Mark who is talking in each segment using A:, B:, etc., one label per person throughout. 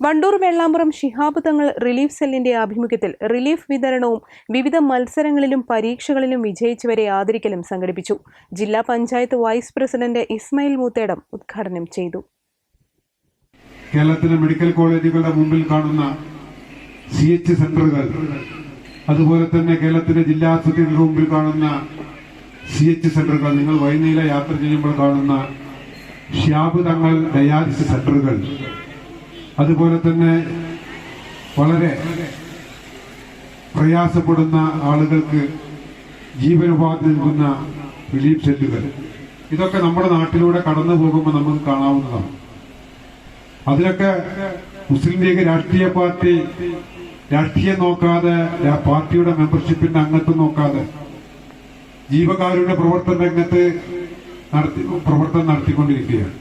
A: Wandoor Vellampuram Shihab Thangal relief സെല്ലിന്റെ ആഭിമുഖ്യത്തിൽ relief വിതരണവും വിവിധ മത്സരങ്ങളിലും പരീക്ഷകളിലും വിജയിച്ചവരെ ആദരിക്കലും സംഘടിപ്പിച്ചു. ജില്ലാ പഞ്ചായത്ത് വൈസ് പ്രസിഡന്റ് ഇസ്മായിൽ മൂത്തേടം ഉദ്ഘാടനം ചെയ്തു.
B: കേരളത്തിലെ മെഡിക്കൽ കോളേജുകളുടെ മുമ്പിൽ കാണുന്ന സി എച്ച് സെന്ററുകൾ അതുപോലെ തന്നെ കേരളത്തിലെ ജില്ലാ ആശുപത്രികളുടെ മുമ്പിൽ കാണുന്ന സി എച്ച് സെന്ററുകൾ നിങ്ങൾ വൈനീല യാത്ര ചെയ്യുമ്പോൾ കാണുന്ന ഷ്യാബ് തങ്ങൾ ഡയാലിസിസ് സെന്ററുകൾ അതുപോലെ തന്നെ വളരെ പ്രയാസപ്പെടുന്ന ആളുകൾക്ക് ജീവനോപാധി നൽകുന്ന റിലീഫ് സെല്ലുകൾ ഇതൊക്കെ നമ്മുടെ നാട്ടിലൂടെ കടന്നു പോകുമ്പോൾ നമുക്ക് കാണാവുന്നതാണ്. അതിലൊക്കെ മുസ്ലിം ലീഗ് രാഷ്ട്രീയ പാർട്ടി രാഷ്ട്രീയം നോക്കാതെ പാർട്ടിയുടെ മെമ്പർഷിപ്പിന്റെ അംഗത്വം നോക്കാതെ ജീവകാരുടെ പ്രവർത്തന രംഗത്ത് നടത്തി പ്രവർത്തനം നടത്തിക്കൊണ്ടിരിക്കുകയാണ്.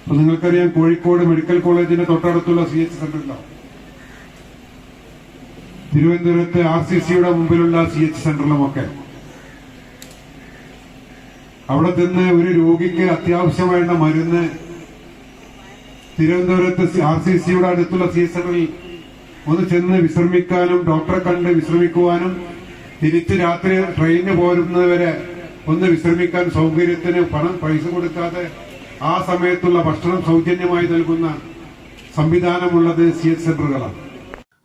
B: അപ്പൊ നിങ്ങൾക്കറിയാം കോഴിക്കോട് മെഡിക്കൽ കോളേജിന്റെ തൊട്ടടുത്തുള്ള സി എച്ച് സെന്ററിലാണ് തിരുവനന്തപുരത്ത് ആർ സി സിയുടെ മുമ്പിലുള്ള സി എച്ച് സെന്ററിലുമൊക്കെ അവിടെ നിന്ന് ഒരു രോഗിക്ക് അത്യാവശ്യമായിരുന്ന മരുന്ന് തിരുവനന്തപുരത്ത് ആർ സി സിയുടെ അടുത്തുള്ള സി എച്ച് സെന്ററിൽ ഒന്ന് ചെന്ന് വിശ്രമിക്കാനും ഡോക്ടറെ കണ്ട് വിശ്രമിക്കുവാനും തിരിച്ച് രാത്രി ട്രെയിനിന് പോരുന്നവരെ ഒന്ന് വിശ്രമിക്കാൻ സൗകര്യത്തിന് പണം പൈസ കൊടുക്കാതെ ആ സമയത്തുള്ള ഭക്ഷണം സൗജന്യമായി നൽകുന്ന സംവിധാനമുള്ളത് സി എച്ച് സെന്ററുകളാണ്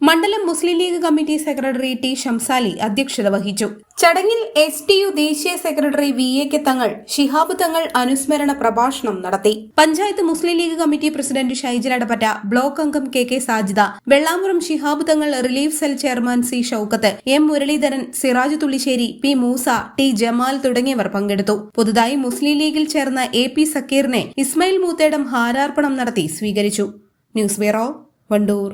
A: മണ്ഡലം Muslim League committee secretary T Shamsali അധ്യക്ഷത വഹിച്ചു. ചടങ്ങിൽ എസ് ടി യു ദേശീയ secretary V A K Thangal Shihab Thangal അനുസ്മരണ പ്രഭാഷണം നടത്തി. Panchayat Muslim League committee president Shaijal Adappatta block അംഗം K K Sajida Vellamuram Shihab Thangal relief cell chairman C Shaukath M Muraleedharan Siraj Thullissery P Moosa T Jamal തുടങ്ങിയവർ പങ്കെടുത്തു. പുതുതായി മുസ്ലിം ലീഗിൽ ചേർന്ന A P സക്കീറിനെ ഇസ്മയിൽ മൂത്തേടം ഹാരാർപ്പണം നടത്തി സ്വീകരിച്ചു. News bureau Wandoor.